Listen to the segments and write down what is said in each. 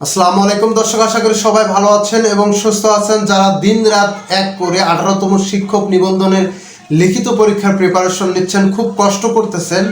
আসসালামু আলাইকুম, দর্শক, আশা করি সবাই ভালো আছেন এবং সুস্থ আছেন। যারা দিন রাত এক করে আঠারোতম শিক্ষক নিবন্ধনের লিখিত পরীক্ষার প্রিপারেশন নিচ্ছেন, খুব কষ্ট করতেছেন।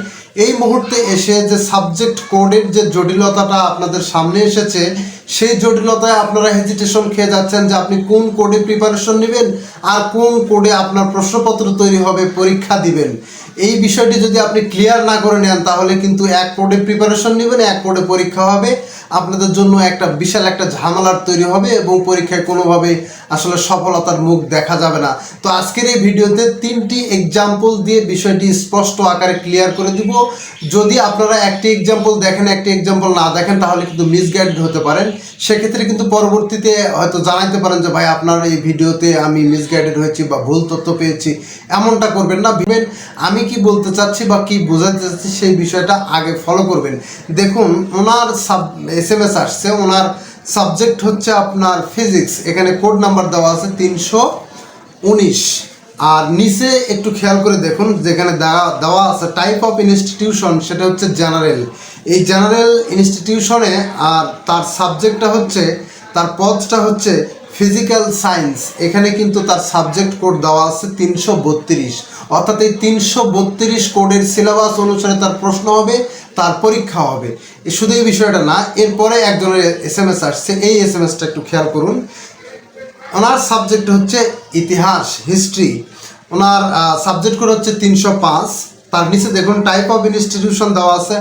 এই মুহূর্তে এসে যে সাবজেক্ট কোডের যে জটিলতাটা আপনাদের সামনে এসেছে সেই জটিলতায় আপনারা হেজিটেশন খেয়ে যাচ্ছেন যে আপনি কোন কোডে প্রিপারেশন নেবেন আর কোন কোডে আপনার প্রশ্নপত্র তৈরি হবে, পরীক্ষা দিবেন। এই বিষয়টি যদি আপনি ক্লিয়ার না করে নেন, তাহলে কিন্তু এক কোডে প্রিপারেশন নেবেন, এক কোডে পরীক্ষা হবে। আপনাদের জন্য একটা বিশাল একটা ঝামেলার তৈরি হবে এবং পরীক্ষায় কোনোভাবে আসলে সফলতার মুখ দেখা যাবে না। তো আজকের এই ভিডিওতে তিনটি এক্সাম্পল দিয়ে বিষয়টি স্পষ্ট আকারে ক্লিয়ার করে দিব। যদি আপনারা একটি এক্সাম্পল দেখেন, একটি এক্সাম্পল না দেখেন, তাহলে কিন্তু মিসগাইড হতে পারেন। সেক্ষেত্রে কিন্তু পরবর্তীতে হয়তো জানাইতে পারেন যে, ভাই, আপনার এই ভিডিওতে আমি মিসগাইডেড হয়েছি বা ভুল তথ্য পেয়েছি। এমনটা করবেন না। ভেবেন আমি কি বলতে চাচ্ছি বা কি বোঝাতে চাচ্ছি সেই বিষয়টা আগে ফলো করবেন। দেখুন, ওনার সাব এস এম এস আসছে। ওনার সাবজেক্ট হচ্ছে আপনার ফিজিক্স এখানে কোড নাম্বার দেওয়া আছে তিনশো উনিশ। আর নিচে একটু খেয়াল করে দেখুন, যেখানে দেওয়া দেওয়া আছে টাইপ অফ ইনস্টিটিউশন সেটা হচ্ছে জেনারেল এই জেনারেল ইনস্টিটিউশনে আর তার সাবজেক্টটা হচ্ছে, তার পদটা হচ্ছে ফিজিক্যাল সায়েন্স এখানে কিন্তু তার সাবজেক্ট কোড দেওয়া আছে তিনশো বত্রিশ। অর্থাৎ এই তিনশো বত্রিশ কোডের সিলেবাস অনুসারে তার প্রশ্ন হবে, তার পরীক্ষা হবে। শুধু এই বিষয়টা না, এরপরে একজনের এস এম এস আসছে, এই এস এম এসটা একটু খেয়াল করুন। ওনার সাবজেক্ট হচ্ছে ইতিহাস হিস্ট্রি ওনার সাবজেক্ট কোড হচ্ছে তিনশো পাঁচ। তার নিচে দেখুন টাইপ অফ ইনস্টিটিউশন দেওয়া আছে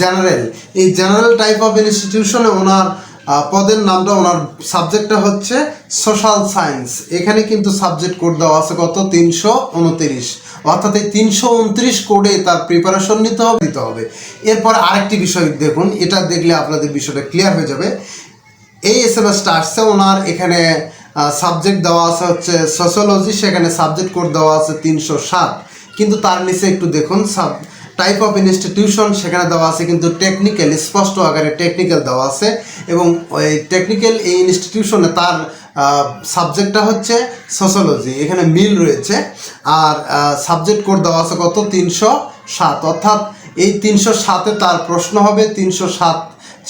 জেনারেল এই জেনারেল টাইপ অফ ইনস্টিটিউশনে ওনার পদের নামটা, ওনার সাবজেক্টটা হচ্ছে সোশ্যাল সায়েন্স এখানে কিন্তু সাবজেক্ট কোড দেওয়া আছে কত? তিনশো উনতিরিশ। অর্থাৎ এই তিনশো উনত্রিশ কোডে তার প্রিপারেশন নিতে হবে দিতে হবে। এরপর আরেকটি বিষয় দেখুন, এটা দেখলে আপনাদের বিষয়টা ক্লিয়ার হয়ে যাবে। এই এস এম এসটা আসছে ওনার এখানে সাবজেক্ট দেওয়া আছে হচ্ছে সোশ্যোলজি সেখানে সাবজেক্ট কোড দেওয়া আছে তিনশো সাত। কিন্তু তার নিচে একটু দেখুন সাব টাইপ অফ ইনস্টিটিউশন সেখানে দেওয়া আছে কিন্তু টেকনিক্যাল স্পষ্ট আকারে টেকনিক্যাল দেওয়া আছে। এবং ওই টেকনিক্যাল এই ইনস্টিটিউশনে তার সাবজেক্টটা হচ্ছে সোশ্যোলজি এখানে মিল রয়েছে। আর সাবজেক্ট কোড দেওয়া আছে কত? তিনশো সাত। অর্থাৎ এই তিনশো সাতে তার প্রশ্ন হবে, তিনশো সাত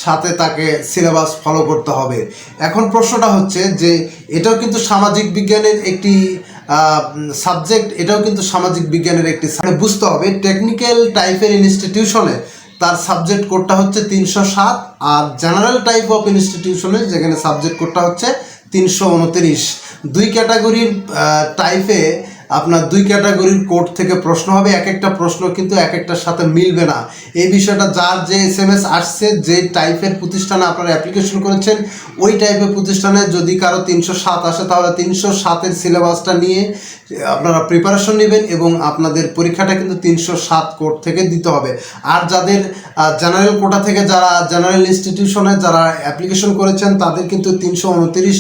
সাথে তাকে সিলেবাস ফলো করতে হবে। এখন প্রশ্নটা হচ্ছে যে, এটাও কিন্তু সামাজিক বিজ্ঞানের একটি সাবজেক্ট এটাও কিন্তু সামাজিক বিজ্ঞানের একটি বুঝতে হবে টেকনিক্যাল টাইপের ইনস্টিটিউশনে তার সাবজেক্ট কোডটা হচ্ছে তিনশো সাত আর জেনারেল টাইপ অফ ইনস্টিটিউশনে যেখানে সাবজেক্ট কোডটা হচ্ছে তিনশো উনত্রিশ। দুই ক্যাটাগরির টাইপে আপনার দুই ক্যাটাগরির কোর্ট থেকে প্রশ্ন হবে, এক একটা প্রশ্ন কিন্তু এক একটার সাথে মিলবে না। এই বিষয়টা যার যে এস এম এস আসছে, যে টাইপের প্রতিষ্ঠানে আপনারা অ্যাপ্লিকেশন করেছেন, ওই টাইপের প্রতিষ্ঠানে যদি কারও তিনশো সাত আসে, তাহলে তিনশো সাতের সিলেবাসটা নিয়ে আপনারা প্রিপারেশন নেবেন এবং আপনাদের পরীক্ষাটা কিন্তু তিনশো সাত কোর্ট থেকে দিতে হবে। আর যাদের জেনারেল কোটা থেকে যারা জেনারেল ইনস্টিটিউশনে যারা অ্যাপ্লিকেশন করেছেন, তাদের কিন্তু তিনশো উনত্রিশ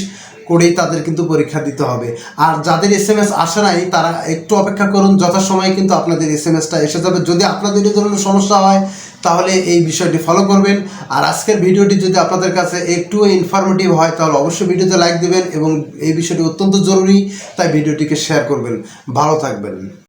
করেই তাদের কিন্তু পরীক্ষা দিতে হবে। আর যাদের এস এম এস আসে নাই, তারা একটু অপেক্ষা করুন, যথাসময়ে কিন্তু আপনাদের এস এম এসটা এসে যাবে। যদি আপনাদের এই ধরনের সমস্যা হয়, তাহলে এই বিষয়টি ফলো করবেন। আর আজকের ভিডিওটি যদি আপনাদের কাছে একটু ইনফরমেটিভ হয়, তাহলে অবশ্যই ভিডিওতে লাইক দেবেন এবং এই বিষয়টি অত্যন্ত জরুরি, তাই ভিডিওটিকে শেয়ার করবেন। ভালো থাকবেন।